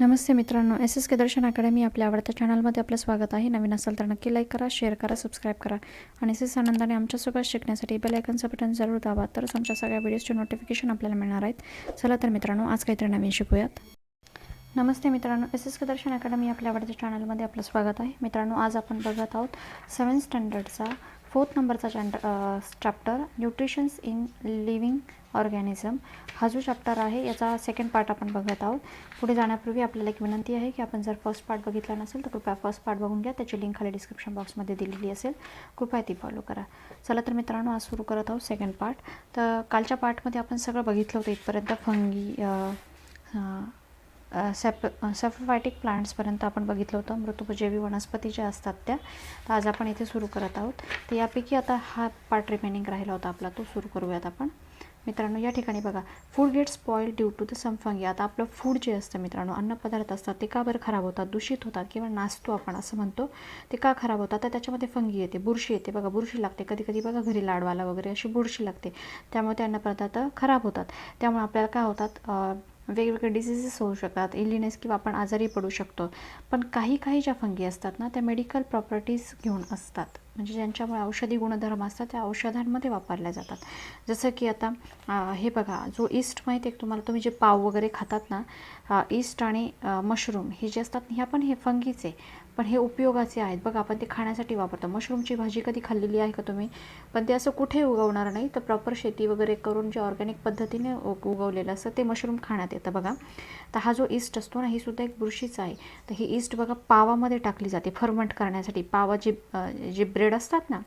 नमस्ते मित्रांनो S S K Darshan academy आपल्या आवडत्या चॅनलमध्ये आपलं स्वागत आहे. नवीन असेल तर नक्की लाईक करा शेअर करा सबस्क्राईब करा. आणि एस एस आनंदाने आमच्यासोबत शिकण्यासाठी बेल आयकनचं बटन जरूर दाबा. तरच आमच्या सगळ्या व्हिडिओजचे नोटिफिकेशन आपल्याला मिळणार आहेत. चला तर मित्रांनो आज काहीतरी नवीन शिकूयात. नमस्ते मित्रांनो S S K Darshan academy आपल्या आवडत्या चॅनलमध्ये आपलं स्वागत आहे. मित्रांनो आज आपण बघत आहोत सेवन स्टँडर्डचा फोर्थ नंबरचा चॅन्ड chapter nutritions in living organism. हा जो चॅप्टर आहे याचा सेकंड पार्ट आपण बघत आहोत. पुढे जाण्यापूर्वी आपल्याला एक विनंती आहे की आपण जर फर्स्ट पार्ट बघितला नसेल तर कृपया फर्स्ट पार्ट बघून घ्या. त्याची लिंक खाली डिस्क्रिप्शन बॉक्समध्ये दिलेली असेल. कृपया ती फॉलो करा. चला तर मित्रांनो आज सुरू करत आहोत सेकंड पार्ट तर कालच्या पार्टमध्ये आपण सगळं बघितलं होतं इथपर्यंत. फंगी सॅप सॅफोफायटिक प्लांट्सपर्यंत आपण बघितलं होतं. मृतोपजीवी वनस्पती ज्या असतात त्या. तर आज आपण इथे सुरू करत आहोत. तर यापैकी आता हा पार्ट रिमेनिंग राहिला होता आपला. तो सुरू करूयात आपण. मित्रांनो या ठिकाणी बघा. Food get spoil due to the some fungi आता आपलं फूड जे असतं मित्रांनो अन्नपदार्थ असतात ते का बरं खराब होतात दूषित होतात किंवा नाचतो आपण असं म्हणतो. ते का खराब होतात? तर त्याच्यामध्ये फंगी येते बुरशी येते. बघा बुरशी लागते. कधी कधी बघा घरी लाडवाला वगैरे अशी बुरशी लागते. त्यामुळे ते अन्नपदार्थ खराब होतात. त्यामुळे आपल्याला काय होतात वेगवेगळे डिसिजेस होऊ शकतात इलिनेस किंवा आपण आजारी पडू शकतो. पण काही काही ज्या फंगी असतात ना त्या मेडिकल प्रॉपर्टीज घेऊन असतात. म्हणजे ज्यांच्यामुळे औषधी गुणधर्म असतात त्या औषधांमध्ये वापरल्या जातात. जसं की आता हे बघा जो ईस्ट माहिती आहे तुम्हाला? तुम्ही जे पाव वगैरे खातात ना ईस्ट आणि मशरूम हे जे असतात ह्या पण हे फंगीचे पण हे उपयोगाचे आहेत. बघा आपण ते खाण्यासाठी वापरतो. मशरूमची भाजी कधी खाल्लेली आहे का तुम्ही? पण ते असं कुठे उगवणार नाही. तर प्रॉपर शेती वगैरे करून जे ऑर्गॅनिक पद्धतीने उगवलेलं असतं ते मशरूम खाण्यात येतं बघा. तर हा जो ईस्ट असतो ना ही सुद्धा एक बुरशीच आहे. तर ही ईस्ट बघा पावामध्ये टाकली जाते. फर्मंट करण्यासाठी. पावा जे जे ब्रेड असतात ना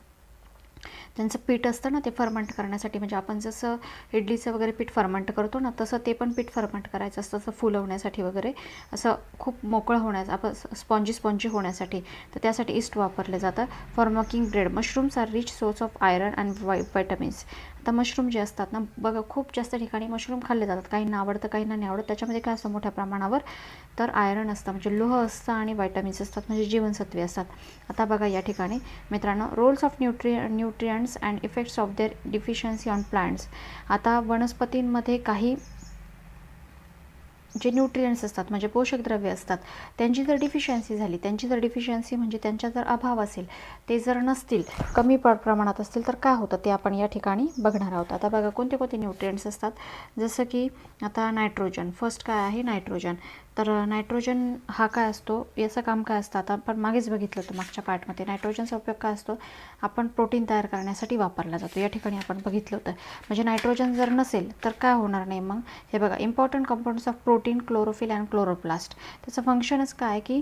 त्यांचं पीठ असतं ना ते फर्मंट करण्यासाठी. म्हणजे आपण जसं इडलीचं वगैरे पीठ फर्मंट करतो ना तसं ते पण पीठ फर्मंट करायचं असतं असं फुलवण्यासाठी वगैरे. असं खूप मोकळं होण्यास आपण स्पॉन्जी स्पॉन्जी होण्यासाठी. तर त्यासाठी इस्ट वापरलं जातं. For making bread mushrooms are rich source of iron and Y vitamins आता मशरूम जे असतात ना बघा खूप जास्त ठिकाणी मशरूम खाल्ले जातात. काहींना आवडतं काहींना नाही आवडत. त्याच्यामध्ये काय असतं मोठ्या प्रमाणावर तर आयरन असतं. म्हणजे लोह असतं आणि व्हायटामिन्स असतात. म्हणजे जीवनसत्वे असतात. आता बघा या ठिकाणी. मित्रांनो roles of nutri nutrients and effects of their deficiency on plants आता वनस्पतींमध्ये काही जे न्यूट्रियंट्स असतात म्हणजे पोषक द्रव्य असतात त्यांची जर डिफिशियन्सी झाली त्यांची जर डिफिशियन्सी म्हणजे त्यांचा जर अभाव असेल ते जर नसतील कमी प्रमाणात असतील तर काय होतं ते आपण या ठिकाणी बघणार आहोत. आता बघा कोणते कोणते न्यूट्रियंट्स असतात? जसं की आता नायट्रोजन फर्स्ट काय आहे? नायट्रोजन तर नायट्रोजन हा काय असतो? याचं काम काय असतं? आता आपण मागेच बघितलं होतं मागच्या पार्टमध्ये. नायट्रोजनचा उपयोग काय असतो? आपण प्रोटीन तयार करण्यासाठी वापरला जातो. या ठिकाणी आपण बघितलं होतं. म्हणजे नायट्रोजन जर नसेल तर काय होणार नाही मग? हे बघा important compounds of protein chlorophyll and chloroplast त्याचं फंक्शनच काय की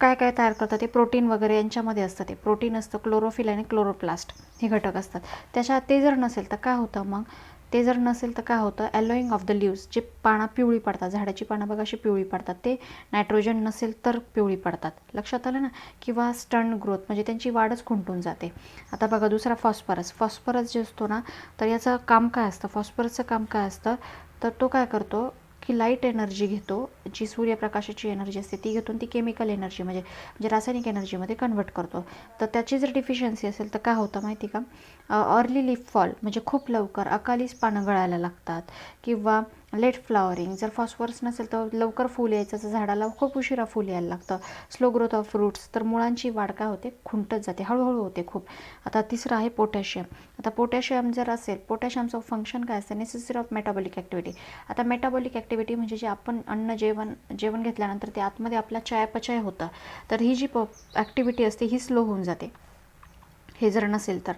काय काय तयार करतात? ते प्रोटीन वगैरे यांच्यामध्ये असतं ते. प्रोटीन असतं क्लोरोफिल आणि क्लोरोप्लास्ट हे घटक असतात. त्याच्यात ते जर नसेल तर काय होतं मग? ते जर नसेल तर काय होतं? ॲलोईंग ऑफ द लिव्स जे पानं पिवळी पडतात झाडाची पानं बघा अशी पिवळी पडतात. ते नायट्रोजन नसेल तर पिवळी पडतात. लक्षात आलं ना? किंवा स्टन ग्रोथ म्हणजे त्यांची वाढच खुंटून जाते. आता बघा दुसरा फॉस्फरस फॉस्फरस जे असतो ना तर याचं काम काय असतं? फॉस्फरसचं काम काय असतं? तर तो काय करतो? की लाइट एनर्जी घेतो जी सूर्यप्रकाशाची एनर्जी असते ती घेतो ती केमिकल एनर्जी म्हणजे म्हणजे रासायनिक एनर्जीमध्ये कन्वर्ट करतो. तर त्याची जर डिफिशियन्सी असेल तर काय होतं माहिती का? अर्ली लिफ फॉल म्हणजे खूप लवकर अकालीच पानं गळायला लागतात. किंवा लेट फ्लॉवरिंग जर फॉस्फरस नसेल तर लवकर फुल यायचं. तर झाडाला खूप उशिरा फुल यायला लागतं. स्लो ग्रोथ ऑफ फ्रूट्स तर मुळांची वाढ काय होते? खुंटत जाते. हळूहळू होते खूप. आता तिसरं आहे पोटॅशियम आता पोटॅशियम जर असेल पोटॅशियमचं फंक्शन काय असतं? नेसेसरी ऑफ मेटाबॉलिक ॲक्टिव्हिटी आता मेटाबॉलिक ॲक्टिव्हिटी म्हणजे जे आपण अन्न जेवण जेवण घेतल्यानंतर ते आतमध्ये आपला चयापचय होतं. तर ही जी प ॲक्टिव्हिटी असते ही स्लो होऊन जाते. हे जर नसेल तर.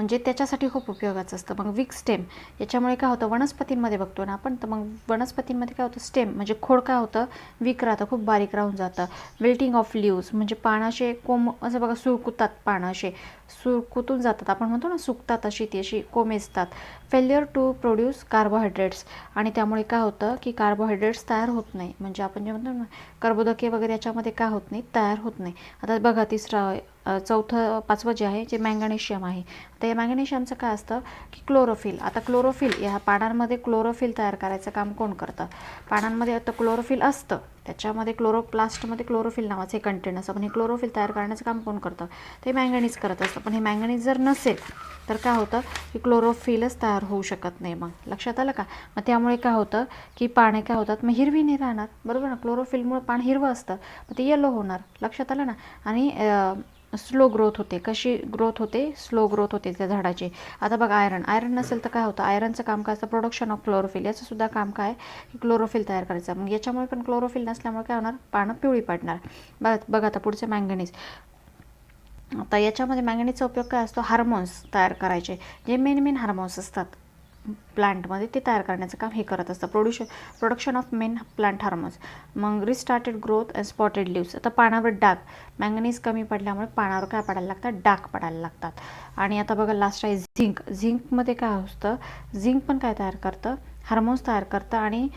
म्हणजे त्याच्यासाठी खूप उपयोगाचं असतं. मग वीक स्टेम याच्यामुळे काय होतं वनस्पतींमध्ये बघतो ना आपण तर मग वनस्पतींमध्ये काय होतं स्टेम म्हणजे खोड काय होतं विक राहतं खूप बारीक राहून जातं. विल्टिंग ऑफ लिव्ज म्हणजे पानाशे कोम असं बघा सुरकुतात पानं असे सुरकुतून जातात आपण म्हणतो ना सुकतात अशी ती अशी कोमेजतात फेल्युअर टू प्रोड्यूस कार्बोहायड्रेट्स आणि त्यामुळे काय होतं की कार्बोहायड्रेट्स तयार होत नाही. म्हणजे आपण जे म्हणतो ना कर्बोदके वगैरे याच्यामध्ये काय होत नाही तयार होत नाही. आता बघा तिसरा चौथं पाचवं जे आहे जे मँगनेशियम आहे. ते हे मॅग्नेशियमचं काय असतं की क्लोरोफिल. आता क्लोरोफिल या पानांमध्ये क्लोरोफिल तयार करायचं काम कोण करतं? पानांमध्ये आता क्लोरोफिल असतं. त्याच्यामध्ये क्लोरोप्लास्टमध्ये क्लोरोफिल नावाचं हे कंटेन असतं. पण हे क्लोरोफिल तयार करण्याचं काम कोण करतं? ते मँगनीज करत असतं. पण हे मँगनीज जर नसेल तर काय होतं? की क्लोरोफिलच तयार होऊ शकत नाही मग. लक्षात आलं का? मग त्यामुळे काय होतं? की पाने काय होतात? मग हिरवी नाही राहणार. बरोबर ना? क्लोरोफिलमुळे पान हिरवं असतं. मग ते येलो होणार. लक्षात आलं ना? आणि स्लो ग्रोथ होते. कशी ग्रोथ होते? स्लो ग्रोथ होते त्या झाडाची. आता बघा आयरन आयरन नसेल तर काय होतं? आयरनचं काम काय असतं? प्रोडक्शन ऑफ क्लोरोफिल याचं सुद्धा काम काय? की क्लोरोफिल तयार करायचं. मग याच्यामुळे पण क्लोरोफिल नसल्यामुळे काय होणार? पानं पिवळी पडणार. बघा बघा आता पुढचे मँगनीज आता याच्यामध्ये मॅंगनीजचा उपयोग काय असतो? हार्मोन्स तयार करायचे. जे मेन मेन हार्मोन्स असतात. प्लांटमध्ये ते तयार करण्याचं काम हे करत असतं. Production production of main plant hormones मग restarted growth and spotted leaves आता पानावर डाग. मॅंगनीज कमी पडल्यामुळे पानावर काय पडायला लागतात? डाग पडायला लागतात. आणि आता बघा लास्ट आहे झिंक झिंकमध्ये काय असतं? झिंक पण काय तयार करतं? हार्मोन्स तयार करतं आणि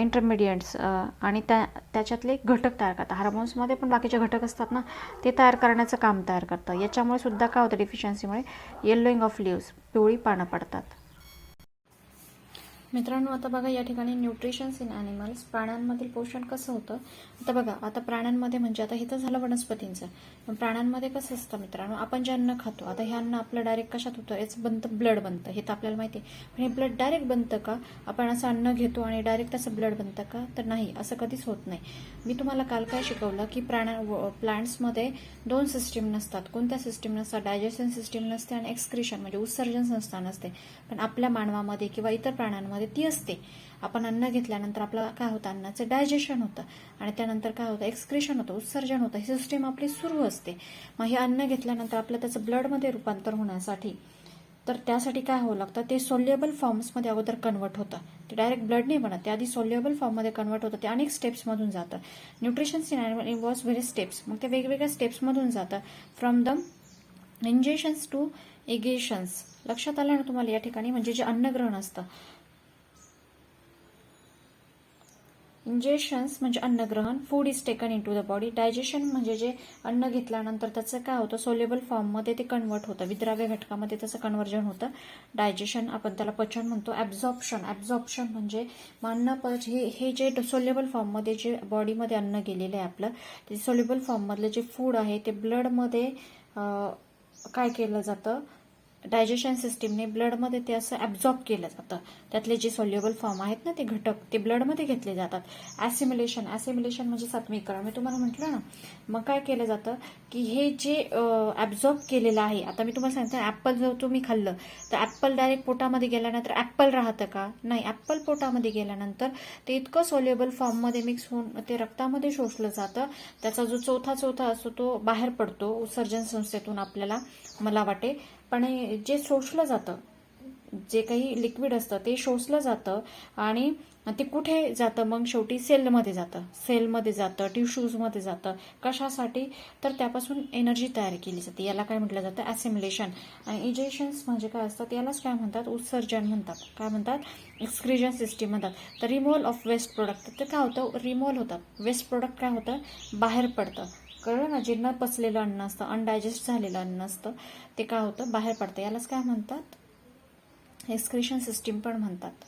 इंटरमिडियंट्स आणि त्या त्याच्यातले घटक तयार करतात हार्मोन्समध्ये पण बाकीचे घटक असतात ना ते तयार करण्याचं काम तयार करतं. याच्यामुळे सुद्धा काय होतं? डिफिशियन्सीमुळे येल्लोईंग ऑफ लिव्स पिवळी पानं पडतात. मित्रांनो आता बघा या ठिकाणी न्यूट्रिशन्स इन ॲनिमल्स प्राण्यांमधील पोषण कसं होतं? आता बघा आता प्राण्यांमध्ये म्हणजे आता हे तर झालं वनस्पतींचं. पण प्राण्यांमध्ये कसं असतं मित्रांनो आपण जे अन्न खातो आता हे अन्न आपलं डायरेक्ट कशात होतं? याचं बनतं ब्लड बनतं हे तर आपल्याला माहिती आहे. पण हे ब्लड डायरेक्ट बनतं का? आपण असं अन्न घेतो आणि डायरेक्ट असं ब्लड बनतं का? तर नाही असं कधीच होत नाही. मी तुम्हाला काल काय शिकवलं की प्राण्या प्लांट्समध्ये दोन सिस्टीम नसतात. कोणत्या सिस्टीम नसतात? डायजेशन सिस्टीम नसते आणि एक्सक्रिशन म्हणजे उत्सर्जन संस्था नसते. पण आपल्या मानवामध्ये किंवा इतर प्राण्यांमध्ये ती असते. आपण अन्न घेतल्यानंतर आपलं काय होतं? अन्नाचं डायजेशन होतं. आणि त्यानंतर काय होतं? एक्सक्रेशन होतं उत्सर्जन होतं. ही सिस्टीम आपली सुरू असते. मग हे अन्न घेतल्यानंतर आपलं त्याचं ब्लडमध्ये रूपांतर होण्यासाठी तर त्यासाठी काय व्हावं लागतं? ते सोल्युएबल फॉर्म्समध्ये अगोदर कन्वर्ट होतं. ते डायरेक्ट ब्लड नाही बनत. ते आधी सोल्युएबल फॉर्ममध्ये कन्वर्ट होतं. ते अनेक स्टेप्समधून जातं. Nutrition in animal very steps मग ते वेगवेगळ्या स्टेप्समधून जातं. From the ingestions to egestions लक्षात आलं ना तुम्हाला या ठिकाणी? म्हणजे जे अन्नग्रहण असतं. इंजेशन्स म्हणजे अन्नग्रहण food is taken into the body digestion म्हणजे जे अन्न घेतल्यानंतर त्याचं काय होतं? सोलेबल फॉर्ममध्ये ते कन्वर्ट होतं. विद्राव्य घटकामध्ये त्याचं कन्वर्जन होतं. डायजेशन आपण त्याला पचन म्हणतो. ॲब्झॉर्प्शन ॲब्झॉर्प्शन म्हणजे मग अन्न पच हे हे जे सोलेबल फॉर्ममध्ये जे बॉडीमध्ये अन्न गेलेलं आहे आपलं ते सोलेबल फॉर्ममधलं जे फूड आहे ते ब्लडमध्ये काय केलं जातं? डायजेशन सिस्टीमने ब्लडमध्ये ते असं ॲब्झॉर्ब केलं जातं. त्यातले जे सॉल्युबल फॉर्म आहेत ना ते घटक ते ब्लडमध्ये घेतले जातात. ॲसिम्युलेशन ॲसिम्युलेशन म्हणजे सात्विकरण. मी तुम्हाला म्हटलं ना मग काय केलं जातं की हे जे ॲब्झॉर्ब केलेलं आहे आता मी तुम्हाला सांगते ॲपल जर तुम्ही खाल्लं तर ॲपल डायरेक्ट पोटामध्ये गेल्यानंतर ॲपल राहतं का? नाही ॲपल पोटामध्ये गेल्यानंतर ते इतकं सोल्युबल फॉर्ममध्ये मिक्स होऊन ते रक्तामध्ये शोषलं जातं. त्याचा जो चौथा चौथा असतो तो बाहेर पडतो. उत्सर्जन संस्थेतून आपल्याला मला वाटे. पण जे शोषलं जातं जे काही लिक्विड असतं ते शोषलं जातं आणि ते कुठे जातं? मग शेवटी सेलमध्ये जातं. सेलमध्ये जातं टिश्यूजमध्ये जातं. कशासाठी? तर त्यापासून एनर्जी तयार केली जाते. याला काय म्हटलं जातं? ॲसिम्युलेशन आणि इजेशन्स म्हणजे काय असतात यालाच काय म्हणतात? उत्सर्जन म्हणतात. काय म्हणतात? एक्सक्रिजन सिस्टीम म्हणतात. तर रिमोल ऑफ वेस्ट प्रोडक्ट ते काय होतं? रिमोल होतात वेस्ट प्रोडक्ट काय होतं? बाहेर पडतं. कळलं ना पचलेलं अन्न असतं अनडायजेस्ट झालेलं अन्न असतं ते काय होतं? बाहेर पडतं. यालाच काय म्हणतात? एक्सक्रिशन सिस्टीम पण म्हणतात.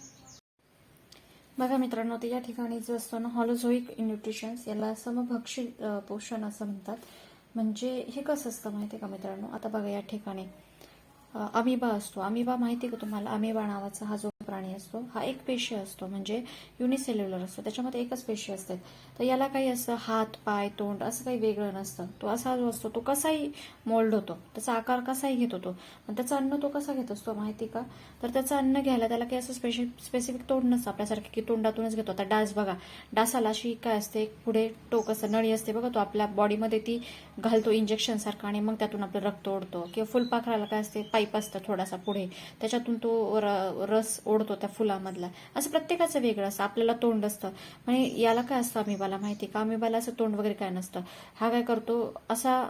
बघा मित्रांनो ते या ठिकाणी जो असतो ना हॉलोझोईक न्यूट्रिशन्स याला समभक्षी पोषण असं म्हणतात. म्हणजे हे कसं असतं माहिती आहे का मित्रांनो? आता बघा या ठिकाणी. अमिबा असतो. अमिबा माहिती का तुम्हाला? अमिबा नावाचा हा जो प्राणी असतो. हा एक पेशी असतो म्हणजे युनिसेल्युलर असतो. त्याच्यामध्ये एकच पेशी असते. तर याला काही असं हात पाय तोंड असं काही वेगळं नसतं. तो असा जो असतो तो कसाही मोल्ड होतो. त्याचा आकार कसाही घेत होतो. पण त्याचं अन्न तो कसा घेत असतो माहिती का? तर त्याचं अन्न घ्यायला त्याला काही असं स्पेशि स्पेसिफिक तोंड नसतं आपल्यासारखं की तोंडातूनच घेतो. आता डास बघा. डासाला अशी काय असते? पुढे टोक असतं नळी असते बघा. तो आपल्या बॉडीमध्ये ती घालतो इंजेक्शन सारखं आणि मग त्यातून आपलं रक्त ओढतो. किंवा फुलपाखराला काय असते? पाईप असतं थोडासा पुढे. त्याच्यातून तो रस ओढ तोडतो त्या फुलामधला. असं प्रत्येकाचं वेगळं असतं. आपल्याला तोंड असतं. म्हणजे याला काय असतं अमिबाला माहिती का? अमिबाला असं तोंड वगैरे काय नसतं. हा काय करतो? असा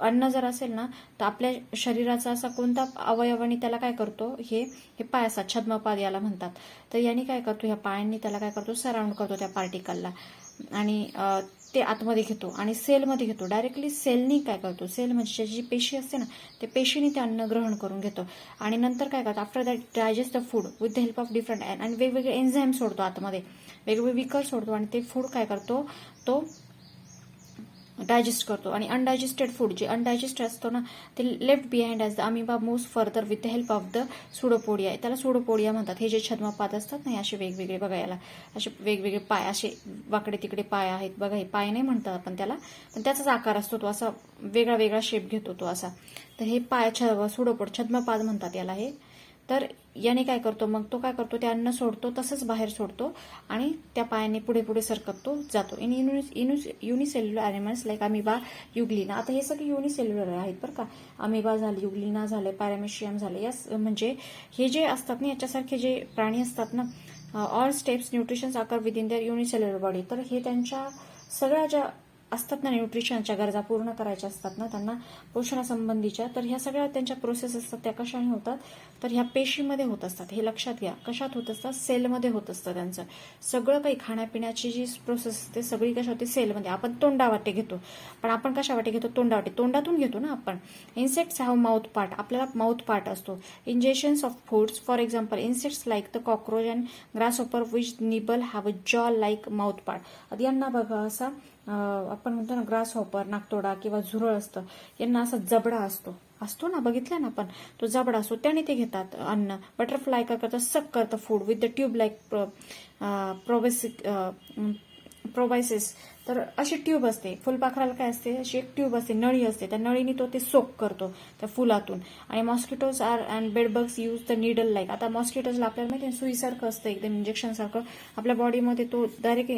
अन्न जर असेल ना तर आपल्या शरीराचा असा कोणता अवयवानी त्याला काय करतो? हे हे पाय असतात छद्मपाद याला म्हणतात. तर यांनी काय करतो? ह्या पायांनी त्याला काय करतो? सराउंड करतो त्या पार्टिकलला. आणि ते आतमध्ये घेतो आणि सेलमध्ये घेतो. डायरेक्टली सेलनी काय करतो? सेल म्हणजे जी पेशी असते ना ते पेशीने ते अन्न ग्रहण करून घेतो. आणि नंतर काय करतो? After that digest the food with the help of different आणि वेगवेगळे एन्झाईम सोडतो आतमध्ये. वेगवेगळे विकर सोडतो आणि ते फूड काय करतो? तो डायजेस्ट करतो. आणि अनडायजेस्टेड फूड जे अनडायजेस्ट असतो ना ते left behind as the amoeba moves further with the help of the pseudopodia त्याला सुडोपोडिया म्हणतात. हे जे छद्मपात असतात ना असे वेगवेगळे बघा याला. असे वेगवेगळे पाय असे वाकडे तिकडे पाय आहेत. बघा हे पाय नाही म्हणतात आपण त्याला पण त्याचाच आकार असतो तो असा वेगळा वेगळा शेप घेतो तो असा. तर हे पाय छ सुडोपोड छदमापाद म्हणतात याला हे. तर याने काय करतो? मग तो काय करतो? ते अन्न सोडतो तसंच बाहेर सोडतो आणि त्या पायाने पुढे पुढे सरकत तो जातो in unis unicellular animals like amoeba euglena आता हे सगळे युनिसेल्युलर आहेत बरं का. अमिबा झाले युग्लिना झाले पॅरामेशियम झाले. या स- म्हणजे हे जे असतात ना याच्यासारखे जे प्राणी असतात ना ऑल स्टेप्स न्यूट्रिशन्स आकार विद इन युनिसेल्युलर बॉडी तर हे त्यांच्या सगळ्या ज्या असतात ना न्यूट्रिशनच्या गरजा पूर्ण करायच्या असतात ना त्यांना पोषणासंबंधीच्या. तर ह्या सगळ्या त्यांच्या प्रोसेस असतात त्या कशाने होतात? तर ह्या पेशीमध्ये होत असतात. हे लक्षात घ्या. कशात होत असतात? सेलमध्ये होत असतं त्यांचं. सगळं काही खाण्यापिण्याची जी प्रोसेस असते सगळी कशा होते? सेलमध्ये आपण तोंडावाटे घेतो. पण आपण कशा वाटे घेतो? तोंडावाटे. तोंडातून घेतो ना आपण. इन्सेक्ट्स हॅव माउथ पार्ट आपल्याला माउथ पार्ट असतो. Injections of foods for example insects like the cockroach and grasshopper which nibble have a jaw like mouth part यांना बघा असा आपण म्हणतो ना ग्रास हॉपर नागतोडा किंवा झुरळ असतं यांना असा जबडा असतो. असतो ना बघितला ना आपण? तो जबडा असतो. त्याने ते घेतात अन्न. बटरफ्लाय काय करतं? सक करतं food with the tube like proboscis proboscis तर अशी ट्यूब असते. फुलपाखराला काय असते? अशी एक ट्यूब असते नळी असते. त्या नळीने तो ते सोक करतो त्या फुलातून. आणि mosquitoes are and bedbugs use the needle like आता मॉस्किटोजला आपल्याला माहिती आहे सुईसारखं असतं एकदम इंजेक्शन सारखं. आपल्या बॉडीमध्ये तो डायरेक्ट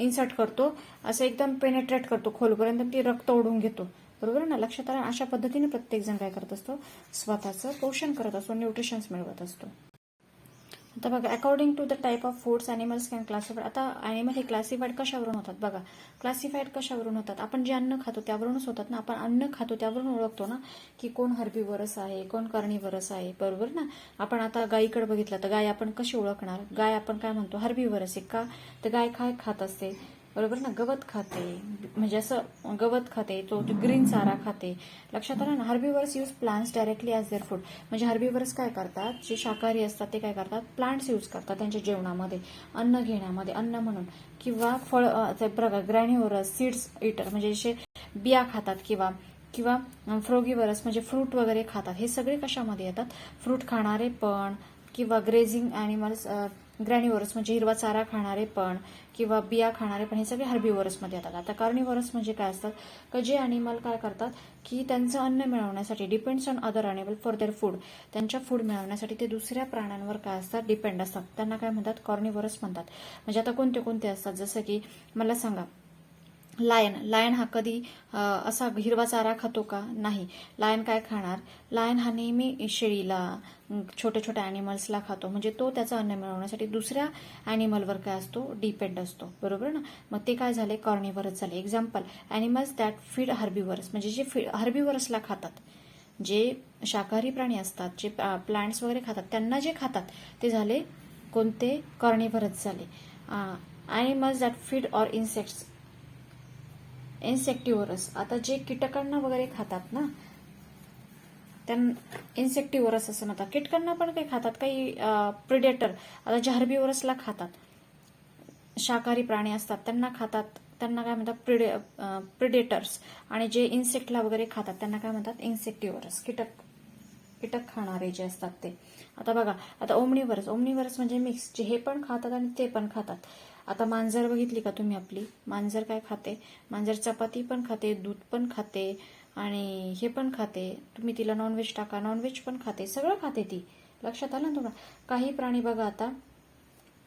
इन्सर्ट करतो. असं एकदम पेनेट्रेट करतो खोलपर्यंत ती रक्त ओढून घेतो. बरोबर ना? लक्षात आलं? अशा पद्धतीने प्रत्येकजण काय करत असतो? स्वतःचं पोषण करत असतो न्यूट्रिशन्स मिळवत असतो. आता बघा according to the type of foods animals can classified आता अॅनिमल हे क्लासिफाईड कशावरून होतात बघा? क्लासिफाईड कशावरून होतात? आपण जे अन्न खातो त्यावरूनच होतात ना? आपण अन्न खातो त्यावरून ओळखतो ना? की कोण हर्बीवरस आहे कोण कर्णीवरस आहे बरोबर ना? आपण आता गायीकडे बघितलं तर गाय आपण कशी ओळखणार? गाय आपण काय म्हणतो? हर्बीवरस आहे का? तर गाय काय खात असते? बरोबर ना? गवत खाते. म्हणजे असं गवत खाते तो ग्रीन चारा खाते. लक्षात आलं ना? Herbivores use plants directly as their food. म्हणजे हर्बीवर्स काय करतात? जे शाकाहारी असतात ते काय करतात? प्लांट्स यूज करतात त्यांच्या जेवणामध्ये. अन्न घेण्यामध्ये अन्न म्हणून. किंवा फळ प्रकार ते ग्रॅन्युवरस सीड्स इटर. म्हणजे जसे बिया खातात किंवा किंवा फ्रोगीवरस म्हणजे फ्रूट वगैरे खातात. हे सगळे कशामध्ये येतात? फ्रूट खाणारे पण किंवा ग्रेझिंग ॲनिमल्स ग्रॅन्युवरस म्हणजे हिरवा चारा खाणारे पण किंवा बिया खाणारे पण हे सगळे हर्बीवरसमध्ये येतात. आता कार्निवरस म्हणजे काय असतात का जे अॅनिमल काय करतात? की त्यांचं अन्न मिळवण्यासाठी depends on other animal for their food त्यांच्या फूड मिळवण्यासाठी ते दुसऱ्या प्राण्यांवर काय असतात? डिपेंड असतात. त्यांना काय म्हणतात? कॉर्निवरस म्हणतात. म्हणजे आता कोणते कोणते असतात? जसं की मला सांगा. लायन लायन हा कधी असा हिरवा चारा खातो का? नाही. लायन काय खाणार? लायन हा नेहमी शेळीला छोट्या छोट्या अॅनिमल्सला खातो. म्हणजे तो त्याचं अन्न मिळवण्यासाठी दुसऱ्या अॅनिमलवर काय असतो? डिपेंड असतो. बरोबर ना? मग ते काय झाले? कॉर्निवरच झाले. Example animals that feed herbivores म्हणजे जे फीड हर्बीवरसला खातात. जे शाकाहारी प्राणी असतात जे प्लांट्स वगैरे खातात त्यांना जे खातात ते झाले कोणते? कॉर्निवरच झाले. Animals that feed or insects insectivorous. आता जे कीटकांना वगैरे खातात ना त्यां इन्सेक्टिव्हरस असं म्हणतात. कीटकांना पण काही खातात काही प्रिडेटर आता जे खातात. शाकाहारी प्राणी असतात त्यांना खातात. त्यांना काय म्हणतात? प्रिडे प्रिडेटर्स आणि जे इन्सेक्टला वगैरे खातात त्यांना काय म्हणतात? इन्सेक्टिव्हरस कीटक कीटक खाणारे जे असतात ते. आता बघा आता ओमनिवरस ओमनिवरस म्हणजे मिक्स जे हे पण खातात आणि ते पण खातात. आता मांजर बघितली का तुम्ही आपली? मांजर काय खाते? मांजर चपाती पण खाते दूध पण खाते आणि हे पण खाते. तुम्ही तिला नॉनव्हेज टाका नॉनव्हेज पण खाते सगळं खाते ती. लक्षात आलं ना तुम्हाला? काही प्राणी बघा आता.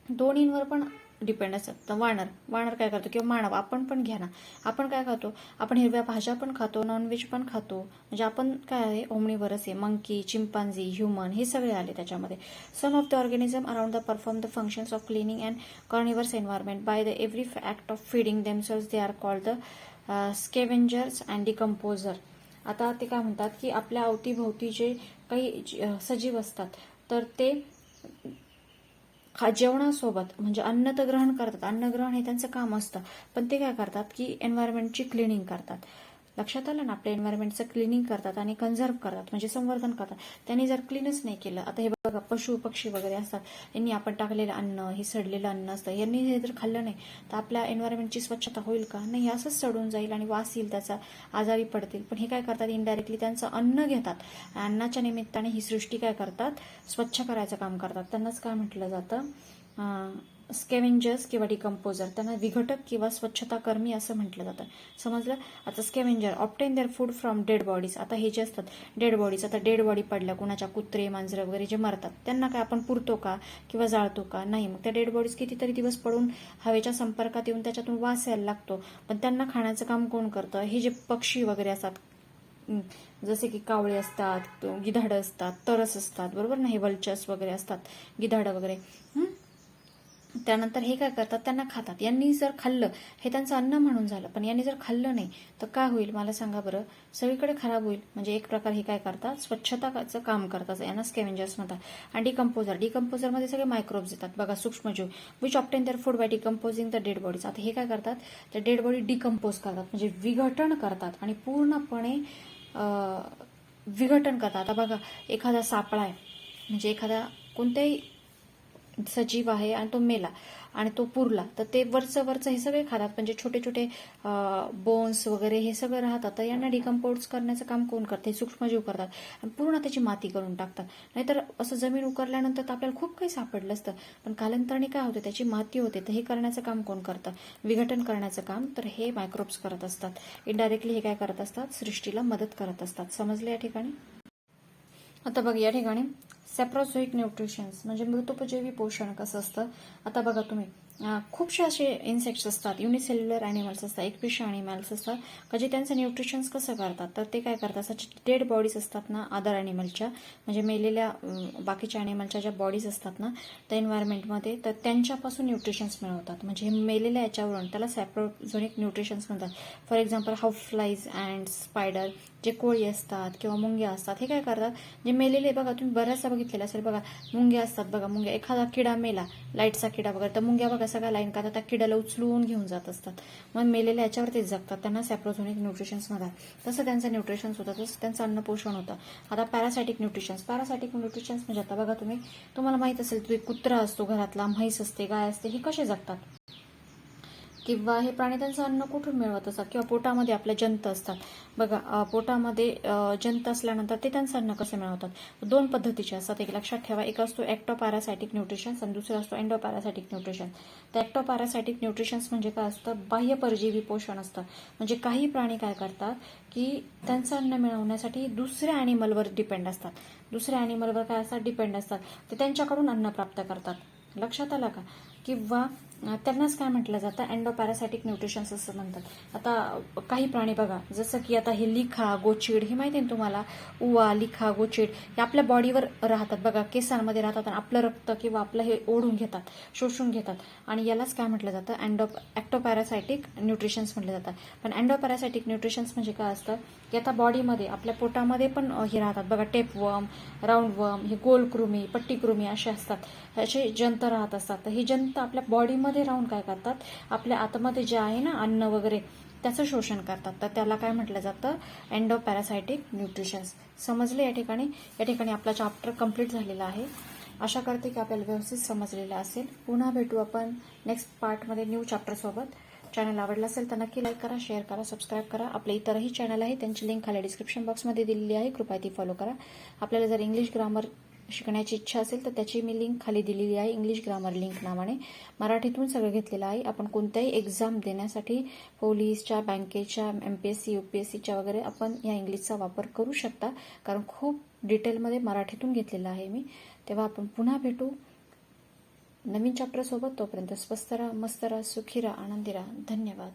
दोन्हींवर पण डिपेंड असतात तर वानर वानर काय करतो? किंवा मानव आपण पण घ्या ना. आपण काय खातो? आपण हिरव्या भाज्या पण खातो नॉनव्हेज पण खातो. म्हणजे आपण काय आहे? ओमणीवरच आहे मंकी चिंपांझी ह्युमन हे सगळे आले त्याच्यामध्ये. Some of the organism around the perform the functions of cleaning and carnivores environment by the every act of feeding themselves they are called the scavengers and decomposer आता ते काय म्हणतात की आपल्या अवतीभोवती जे काही सजीव असतात तर ते खा जेवणासोबत म्हणजे अन्न तर ग्रहण करतात अन्न ग्रहण हे त्यांचं काम असतं. पण ते काय करतात की एन्व्हायरमेंटची क्लिनिंग करतात. लक्षात आलं ना आपल्या एन्व्हायरमेंटचं क्लिनिंग करतात आणि कन्झर्व करतात म्हणजे संवर्धन करतात. त्यांनी जर क्लीनच नाही केलं आता हे बघा पशु पक्षी वगैरे असतात यांनी आपण टाकलेलं अन्न हे सडलेलं अन्न असतं यांनी हे जर खाल्लं नाही तर आपल्या एन्व्हायरमेंटची स्वच्छता होईल का? नाही असंच सडून जाईल आणि वास येईल त्याचा आजारी पडतील. पण हे काय करतात इनडायरेक्टली त्यांचं अन्न घेतात. अन्नाच्या निमित्ताने ही सृष्टी काय करतात? स्वच्छ करायचं काम करतात. त्यांनाच काय म्हटलं जातं? स्कॅव्हेंजर्स किंवा डिकम्पोजर त्यांना विघटक किंवा स्वच्छताकर्मी असं म्हटलं जातं. समजलं? आता scavenger obtain their food from dead bodies आता हे जे असतात डेड बॉडीज आता डेड बॉडी पडल्या कुणाच्या कुत्रे मांजरं वगैरे जे मरतात त्यांना काय आपण पुरतो का किंवा जाळतो का? नाही. मग त्या डेड बॉडीज कितीतरी दिवस पडून हवेच्या संपर्कात येऊन त्याच्यातून वास यायला लागतो. पण त्यांना खाण्याचं काम कोण करतं? हे जे पक्षी वगैरे असतात जसे की कावळे असतात गिधाडं असतात तरस असतात बरोबर नाही वल्चर्स वगैरे असतात गिधाडं वगैरे. त्यानंतर हे काय करतात? त्यांना खातात. यांनी जर खाल्लं हे त्यांचं अन्न म्हणून झालं पण यांनी जर खाल्लं नाही तर काय होईल? मला सांगा बरं. सगळीकडे खराब होईल. म्हणजे एक प्रकार हे काय करतात? स्वच्छताचं काम करतात. यांना स्कॅव्हेंजर्स म्हणतात. आणि डिकम्पोजर डिकम्पोजरमध्ये सगळे मायक्रोब्स येतात. बघा सूक्ष्मजीव which obtain their food by decomposing the dead bodies आता हे काय करतात? तर डेड बॉडी डिकम्पोज करतात. म्हणजे विघटन करतात. आणि पूर्णपणे विघटन करतात. आता बघा एखादा सापळा आहे. म्हणजे एखादा कोणत्याही सजीव आहे आणि तो मेला आणि तो पुरला. तर ते वरचं वरचं हे सगळे खातात. म्हणजे छोटे छोटे बोन्स वगैरे हे सगळं राहतात. तर यांना डिकम्पोज करण्याचं काम कोण करते? हे सूक्ष्मजीव करतात. आणि पूर्ण त्याची माती करून टाकतात. नाहीतर असं जमीन उकरल्यानंतर तर आपल्याला खूप काही सापडलं असतं. पण कालांतराने काय होतं? त्याची माती होते. तर हे करण्याचं काम कोण करतं? विघटन करण्याचं काम तर हे मायक्रोब्स करत असतात. इनडायरेक्टली हे काय करत असतात? सृष्टीला मदत करत असतात. समजले या ठिकाणी? आता बघ या ठिकाणी सेप्रोझोईक न्यूट्रिशन्स म्हणजे मृतोपजीवी पोषण कसं असतं? आता बघा तुम्ही खूपसे असे इन्सेक्ट्स असतात युनिसेल्युलर अॅनिमल्स असतात एकपेशी अॅनिमल्स असतात का जे त्यांचं न्यूट्रिशन्स कसं करतात? तर ते काय करतात असं डेड बॉडीज असतात ना अदर अॅनिमलच्या म्हणजे मेलेल्या बाकीच्या अॅनिमलच्या ज्या बॉडीज असतात ना त्या एन्व्हायरमेंटमध्ये तर त्यांच्यापासून न्यूट्रिशन्स मिळवतात. म्हणजे हे मेलेल्या याच्यावरून त्याला सॅप्रोझोनिक न्यूट्रिशन्स म्हणतात. For example how flies and spider जे कोळी असतात किंवा मुंग्या असतात हे काय करतात? जे मेलेले बघा तुम्ही बऱ्याचदा बघितलेलं असेल बघा मुंग्या असतात बघा मुंग्या. एखादा किडा मेला लाईटचा किडा वगैरे तर मुंग्या बघा सगळ्या लाईन करतात त्या किड्याला उचलून घेऊन जात असतात. मग मेलेल्या याच्यावरतीच जगतात त्यांना सॅप्रोझोनिक न्यूट्रिशन्स म्हणतात. तसं त्यांचं न्यूट्रिशन्स होतं तसं त्यांचं अन्नपोषण होतं. आता पॅरासायटिक न्यूट्रिशन्स पॅरासायटिक न्यूट्रिशन्स म्हणजे आता बघा तुम्ही तुम्हाला माहीत असेल तुम्ही कुत्रा असतो घरातला म्हैस असते गाय असते हे कसे जगतात? किंवा हे प्राणी त्यांचं अन्न कुठून मिळवत असतात? किंवा पोटामध्ये आपल्या जंत असतात. बघा पोटामध्ये जंत असल्यानंतर ते त्यांचं अन्न कसे मिळवतात? दोन पद्धतीचे असतात. एक लक्षात ठेवा एक असतो ॲक्टोपॅरासायटिक न्यूट्रिशन्स आणि दुसरा असतो एन्डोपॅरासायटिक न्यूट्रिशन तर ॲक्टोपॅरासायटिक न्यूट्रिशन्स म्हणजे काय असतं? बाह्य परजीवी पोषण असतं. म्हणजे काही प्राणी काय करतात की त्यांचं अन्न मिळवण्यासाठी दुसऱ्या ॲनिमलवर डिपेंड असतात. दुसऱ्या ॲनिमलवर काय असतात? डिपेंड असतात. ते त्यांच्याकडून अन्न प्राप्त करतात. लक्षात आलं का? किंवा त्यांनाच काय म्हटलं जातं? अँडोपॅरासायटिक न्यूट्रिशन्स असं म्हणतात. आता काही प्राणी बघा जसं की आता हे लिखा गोचिड हे माहिती आहे ना तुम्हाला? उवा लिखा गोचिड हे आपल्या बॉडीवर राहतात. बघा केसांमध्ये राहतात आणि आपलं रक्त किंवा आपलं हे ओढून घेतात शोषून घेतात. आणि यालाच काय म्हटलं जातं? अँडो ॲक्टोपॅरासायटिक न्यूट्रिशन्स म्हटलं जातात पण अँडोपॅरासायटिक न्यूट्रिशन्स म्हणजे काय असतं? की आता बॉडीमध्ये आपल्या पोटामध्ये पण हे राहतात. बघा टेपवर्म राऊंड वर्म हे गोल कृमी पट्टी कृमी असे असतात. असे जंत राहत असतात. तर ही जंत आपल्या बॉडीमध्ये राहून काय करतात? आपल्या आतमध्ये जे आहे ना अन्न वगैरे त्याचं शोषण करतात. तर त्याला काय म्हटलं जातं? एन्डोपॅरासायटिक न्यूट्रिशन्स समजले या ठिकाणी? या ठिकाणी आपला चॅप्टर कंप्लीट झालेला आहे. आशा करते की आपल्याला व्यवस्थित समजलेलं असेल. पुन्हा भेटू आपण नेक्स्ट पार्टमध्ये न्यू चॅप्टरसोबत चॅनल आवडला असेल तर नक्की लाईक करा शेअर करा सबस्क्राईब करा. आपले इतरही चॅनल आहे. त्यांची लिंक खाली डिस्क्रिप्शन बॉक्समध्ये दिलेली आहे. कृपया ती फॉलो करा. आपल्याला जर इंग्लिश ग्रामर शिकण्याची इच्छा असेल तर त्याची मी लिंक खाली दिलेली आहे. इंग्लिश ग्रामर लिंक नावाने. मराठीतून सगळं घेतलेलं आहे. आपण कोणत्याही एक्झाम देण्यासाठी पोलीसच्या बँकेच्या M P S C U P S सीच्या वगैरे आपण या इंग्लिशचा वापर करू शकता. कारण खूप डिटेलमध्ये मराठीतून घेतलेलं आहे मी. तेव्हा आपण पुन्हा भेटू. नवीन चॅप्टरसोबत तोपर्यंत स्वस्त राहा मस्त राहा सुखी राहा आनंदी राहा. धन्यवाद.